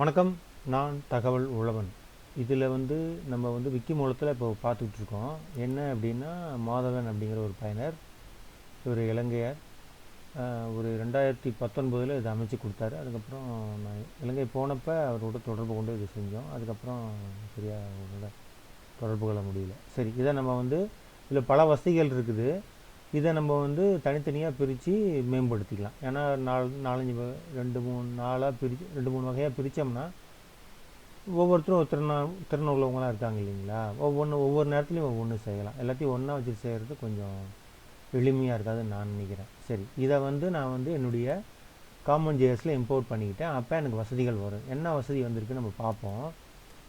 வணக்கம். நான் தகவல் உழவன். இதில் வந்து நம்ம வந்து விக்கி மூலத்தில் இப்போ பார்த்துக்கிட்டு இருக்கோம் என்ன அப்படின்னா மாதவன் அப்படிங்கிற ஒரு பயனர் இவர் இலங்கையர். ஒரு ரெண்டாயிரத்தி பத்தொன்பதில் இதை அமைச்சு கொடுத்தாரு. அதுக்கப்புறம் நான் இலங்கை போனப்போ அவரோட தொடர்பு கொண்டு இது செஞ்சோம். அதுக்கப்புறம் சரியாக அவரோட தொடர்பு கொள்ள முடியல. சரி இதை நம்ம வந்து இதில் பல வசதிகள் இருக்குது. இதை நம்ம வந்து தனித்தனியாக பிரித்து மேம்படுத்திக்கலாம். ஏன்னா நாலு நாலஞ்சு ரெண்டு மூணு நாளாக பிரித்து ரெண்டு மூணு வகையாக பிரித்தோம்னா ஒவ்வொருத்தரும் ஒரு திறனா திறன் உள்ளவங்களாம் இருக்காங்க இல்லைங்களா? ஒவ்வொன்று ஒவ்வொரு நேரத்துலையும் ஒவ்வொன்று செய்யலாம். எல்லாத்தையும் ஒன்றா வச்சு செய்கிறது கொஞ்சம் எளிமையாக இருக்காதுன்னு நான் நினைக்கிறேன். சரி இதை வந்து நான் வந்து என்னுடைய காமன் ஜேஎஸில் இம்போர்ட் பண்ணிக்கிட்டேன். அப்போ எனக்கு வசதிகள் வரும். என்ன வசதி வந்திருக்கு நம்ம பார்ப்போம்.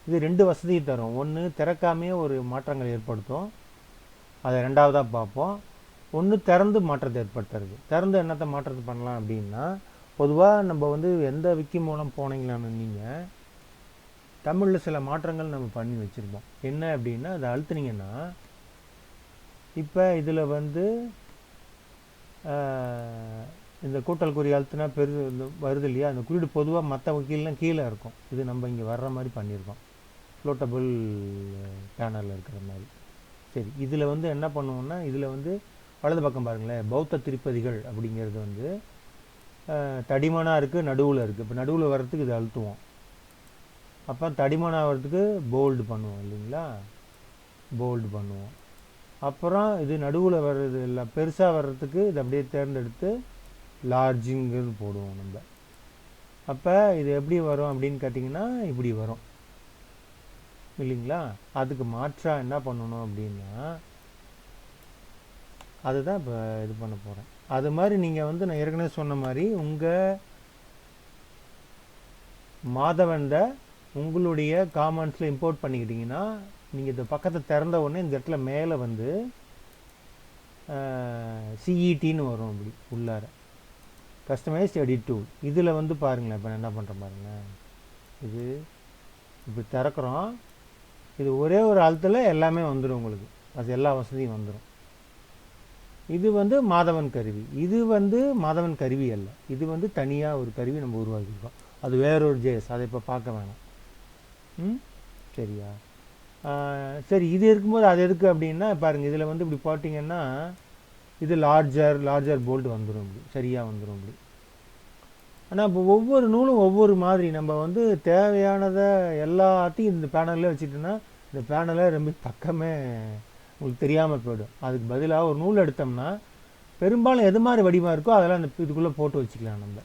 இது ரெண்டு வசதியும் தரும். ஒன்று திறக்காமையே ஒரு மாற்றங்கள் ஏற்படுத்தும். அதை ரெண்டாவதாக பார்ப்போம். ஒன்று திறந்து மாற்றத்தை ஏற்படுத்துறது. திறந்து என்னத்தை மாற்றத்தை பண்ணலாம் அப்படின்னா பொதுவாக நம்ம வந்து எந்த விக்கி மூலம் போனீங்களான்னு நீங்கள் தமிழில் சில மாற்றங்கள் நம்ம பண்ணி வச்சுருப்போம் என்ன அப்படின்னா அதை அழுத்துனீங்கன்னா இப்போ இதில் வந்து இந்த கூட்டல் குறி அழுத்துனா பெரு வருது இல்லையா? அந்த குறியீடு பொதுவாக மற்ற வக்கீல்லாம் கீழே இருக்கும். இது நம்ம இங்கே வர்ற மாதிரி பண்ணியிருக்கோம். ஃப்ளோட்டபிள் பேனரில் இருக்கிற மாதிரி. சரி இதில் வந்து என்ன பண்ணுவோம்னா இதில் வந்து வலது பக்கம் பாருங்களேன். பௌத்த திருப்பதிகள் அப்படிங்கிறது வந்து தடிமனாக இருக்குது நடுவில் இருக்குது இப்போ நடுவில் வர்றதுக்கு இது அழுத்துவோம். அப்போ தடிமனாக வர்றதுக்கு போல்டு பண்ணுவோம் இல்லைங்களா? போல்டு பண்ணுவோம். அப்புறம் இது நடுவில் வர்றது இல்லை பெருசாக வர்றதுக்கு இது அப்படியே தேர்ந்தெடுத்து லார்ஜிங்கிறது போடுவோம் நம்ம. அப்போ இது எப்படி வரும் அப்படின்னு கேட்டிங்கன்னா இப்படி வரும். இல்லைங்களா? அதுக்கு மாற்றாக என்ன பண்ணணும் அப்படின்னா அதுதான் இப்போ இது பண்ண போகிறேன் அது மாதிரி நீங்கள் வந்து நான் ஏற்கனவே சொன்ன மாதிரி உங்கள் மாதவன்ட உங்களுடைய காமெண்ட்ஸில் இம்போர்ட் பண்ணிக்கிட்டீங்கன்னா நீங்கள் இந்த பக்கத்தை திறந்த உடனே இந்த இடத்துல மேலே வந்து சிஇடின்னு வரும் அப்படி உள்ளார. கஸ்டமைஸ்ட் எடிட் டூல் இதில் வந்து பாருங்களேன் இப்போ நான் என்ன பண்ணுறேன் பாருங்களேன் இது இப்படி திறக்கிறோம். இது ஒரே ஒரு அழுத்தில் எல்லாமே வந்துடும் உங்களுக்கு. அது எல்லா வசதியும் வந்துடும் இது வந்து மாதவன் கருவி. இது வந்து மாதவன் கருவி அல்ல. இது வந்து தனியாக ஒரு கருவி நம்ம உருவாக்கியிருக்கோம். அது வேறொரு ஜேஎஸ் அதை இப்போ பார்க்க வேணாம். ம்? சரியா? சரி இது இருக்கும்போது அது எதுக்கு அப்படின்னா பாருங்கள் இதில் வந்து இப்படி போட்டிங்கன்னா இது லார்ஜர் லார்ஜர் போல்ட் வந்துடும் இப்படி. சரியாக வந்துடும் இப்படி. ஆனால் இப்போ ஒவ்வொரு நூலும் ஒவ்வொரு மாதிரி. நம்ம வந்து தேவையானதை எல்லாத்தையும் இந்த பேனல்லே வச்சுட்டோன்னா இந்த பேனலை ரொம்ப பக்கமே உங்களுக்கு தெரியாமல் போயிடும். அதுக்கு பதிலாக ஒரு நூல் எடுத்தோம்னா பெரும்பாலும் எது மாதிரி வடிவம் இருக்கோ அதெல்லாம் அந்த இதுக்குள்ளே போட்டு வச்சுக்கலாம் நம்ம.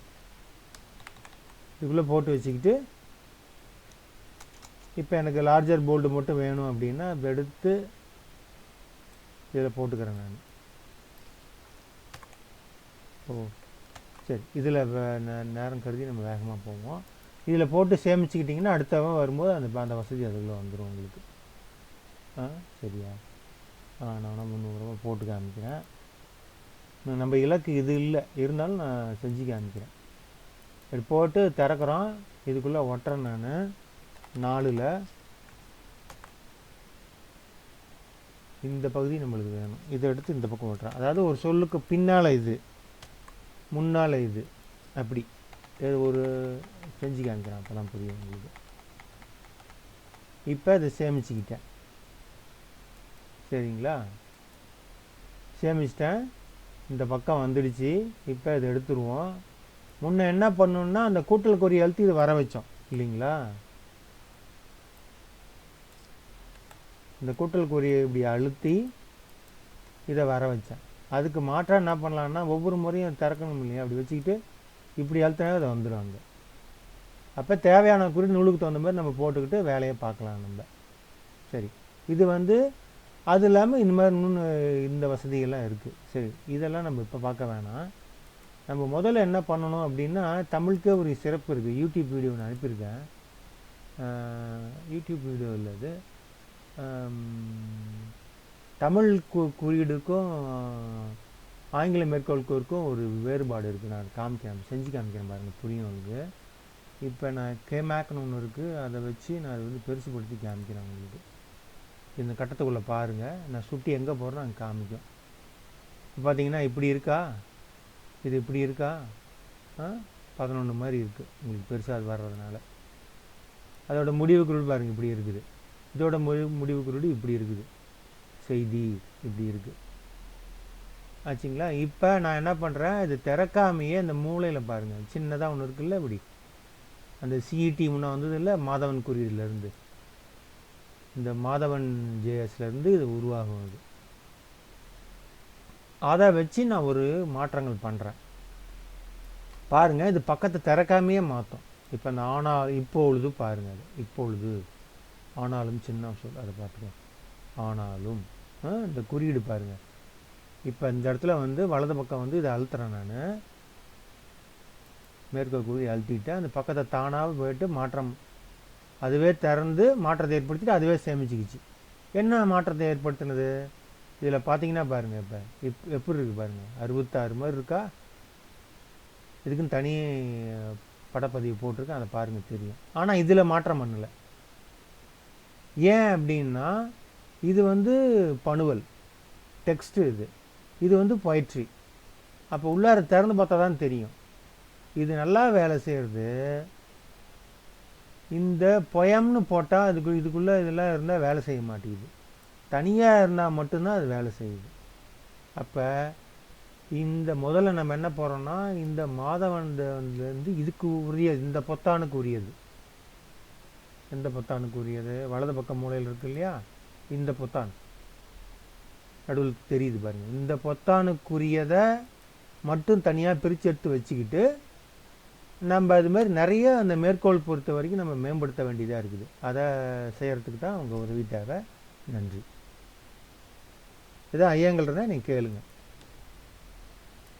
இதுக்குள்ளே போட்டு வச்சுக்கிட்டு இப்போ எனக்கு லார்ஜர் போல்டு மட்டும் வேணும் அப்படின்னா எடுத்து இதில் போட்டுக்கிறேன் நான். ஓ சரி. இதில் நேரம் கருதி நம்ம வேகமாக போவோம். இதில் போட்டு சேமிச்சுக்கிட்டிங்கன்னா அடுத்தவன் வரும்போது அந்த அந்த வசதி அதுக்குள்ளே வந்துடும் உங்களுக்கு. ஆ சரியா? நான் வேணா முந்நூறுரூவா போட்டு காமிக்கிறேன். நம்ம இலக்கு இது இல்லை. இருந்தாலும் நான் செஞ்சு காமிக்கிறேன். இது போட்டு திறக்கிறோம். இதுக்குள்ளே ஒட்டுறேன் நான். நாலில் இந்த பகுதி நம்மளுக்கு வேணும். இதை எடுத்து இந்த பக்கம் ஓட்டுறேன் அதாவது ஒரு சொல்லுக்கு பின்னால் இது முன்னால் இது அப்படி. இது ஒரு செஞ்சு காமிக்கிறேன். அப்போ தான் புரியும் உங்களுக்கு. இப்போ அதை சேமிச்சுக்கிட்டேன். சரிங்களா? சேமிச்சிட்டேன். இந்த பக்கம் வந்துடுச்சு. இப்போ இதை எடுத்துருவோம். முன்ன என்ன பண்ணணும்னா அந்த கூட்டல் குறி அழுத்தி இதை வர வச்சோம். இல்லைங்களா? இந்த கூட்டல் கொரியை இப்படி அழுத்தி இதை வர வச்சேன். அதுக்கு மாற்றாக என்ன பண்ணலான்னா ஒவ்வொரு முறையும் திறக்கணும் இல்லையா? அப்படி வச்சுக்கிட்டு இப்படி அழுத்தினா அதை வந்துடும் அங்கே. அப்போ தேவையான குறி நூலுக்கு தகுந்த மாதிரி நம்ம போட்டுக்கிட்டு வேலையை பார்க்கலாம் நம்ம. சரி. இது வந்து அது இல்லாமல் இந்த மாதிரி இன்னொன்று இந்த வசதிகள்லாம் இருக்குது சரி இதெல்லாம் நம்ம இப்போ பார்க்க வேணாம். நம்ம முதல்ல என்ன பண்ணணும் அப்படின்னா தமிழுக்கே ஒரு சிறப்பு இருக்குது யூடியூப் வீடியோ ஒன்று அனுப்பியிருக்கேன். யூடியூப் வீடியோ உள்ளது தமிழ் கு குறியீடுக்கும் ஆங்கில மேற்கோளுக்கும் ஒரு வேறுபாடு இருக்குது நான் காமிக்கிறேன் செஞ்சு காமிக்கிறேன் பாருங்கள் புரியும் உங்களுக்கு. இப்போ நான் கேமேக்னு ஒன்று இருக்குது அதை வச்சு நான் அதை வந்து பெருசுப்படுத்தி காமிக்கிறேன் உங்களுக்கு. இந்த கட்டத்துக்குள்ளே பாருங்கள் நான் சுட்டி எங்கே போகிறேன் அங்கே காமிக்கும். இப்போ பார்த்தீங்கன்னா இப்படி இருக்கா? இது இப்படி இருக்கா? ஆ? பதினொன்று மாதிரி இருக்குது உங்களுக்கு பெருசாக அது வர்றதுனால. அதோட முடிவு குருள் பாருங்க இப்படி இருக்குது. இதோட முடிவு முடிவு குருடு இப்படி இருக்குது. செய்தி இப்படி இருக்குது ஆச்சுங்களா? இப்போ நான் என்ன பண்ணுறேன் இது திறக்காமையே இந்த மூலையில் பாருங்கள் சின்னதாக ஒன்று இருக்குல்ல இப்படி. அந்த சிஇடி முன்னே வந்தது இல்லை? மாதவன் குறியீடுலேருந்து இந்த மாதவன் ஜேஎஸ்லேருந்து இது உருவாகும் அது அதை வச்சு நான் ஒரு மாற்றங்கள் பண்ணுறேன் பாருங்கள் இது பக்கத்தை திறக்காமையே மாற்றும் இப்போ அந்த ஆனா இப்பொழுது பாருங்கள் அது. இப்பொழுது. ஆனாலும் சின்ன சொல் அதை பார்த்துக்கோ. ஆனாலும் இந்த குறியீடு பாருங்கள் இப்போ இந்த இடத்துல வந்து வலது பக்கம் வந்து இதை அழுத்துறேன் நான். மேற்கோள் குறி அழுத்திட்டேன். அந்த பக்கத்தை தானாக போயிட்டு மாற்றம் அதுவே திறந்து மாற்றத்தை ஏற்படுத்திட்டு அதுவே சேமிச்சுக்கிச்சு. என்ன மாற்றத்தை ஏற்படுத்தினது? இதில் பார்த்தீங்கன்னா பாருங்கள் இப்போ. இப் எப்படி இருக்குது பாருங்கள் அறுபத்தாறு மாதிரி இருக்கா? இதுக்குன்னு தனி படப்பதிவு போட்டிருக்கேன் அதை பாருங்கள் தெரியும். ஆனால் இதில் மாற்றம் பண்ணலை. ஏன் அப்படின்னா இது வந்து பணுவல். டெக்ஸ்ட்டு இது. இது வந்து பொயிட்ரி அப்போ உள்ளார திறந்து பார்த்தா தான் தெரியும். இது நல்லா வேலை செய்கிறது இந்த பொயம்னு போட்டால் அதுக்கு இதுக்குள்ளே இதெல்லாம் இருந்தால் வேலை செய்ய மாட்டேங்குது. தனியாக இருந்தால் மட்டும்தான் அது வேலை செய்யுது. அப்போ இந்த முதல்ல நம்ம என்ன போகிறோம்னா இந்த மாதவன்லேருந்து இதுக்கு உரிய இந்த பொத்தானுக்கு உரியது. எந்த பொத்தானுக்கு உரியது? வலது பக்கம் மூலையில் இருக்கு இல்லையா? இந்த பொத்தான். நடுவில் தெரியுது பாருங்கள் இந்த பொத்தானுக்குரியதை மட்டும் தனியாக பிரித்து எடுத்து வச்சுக்கிட்டு நம்ம அது மாதிரி நிறைய அந்த மேற்கோள் பொறுத்த வரைக்கும் நம்ம மேம்படுத்த வேண்டியதாக இருக்குது. அதை செய்கிறதுக்கு தான் உங்கள் உதவி தேவை. நன்றி. இதான் ஐயங்கள் இருந்தால் நீங்கள் கேளுங்கள்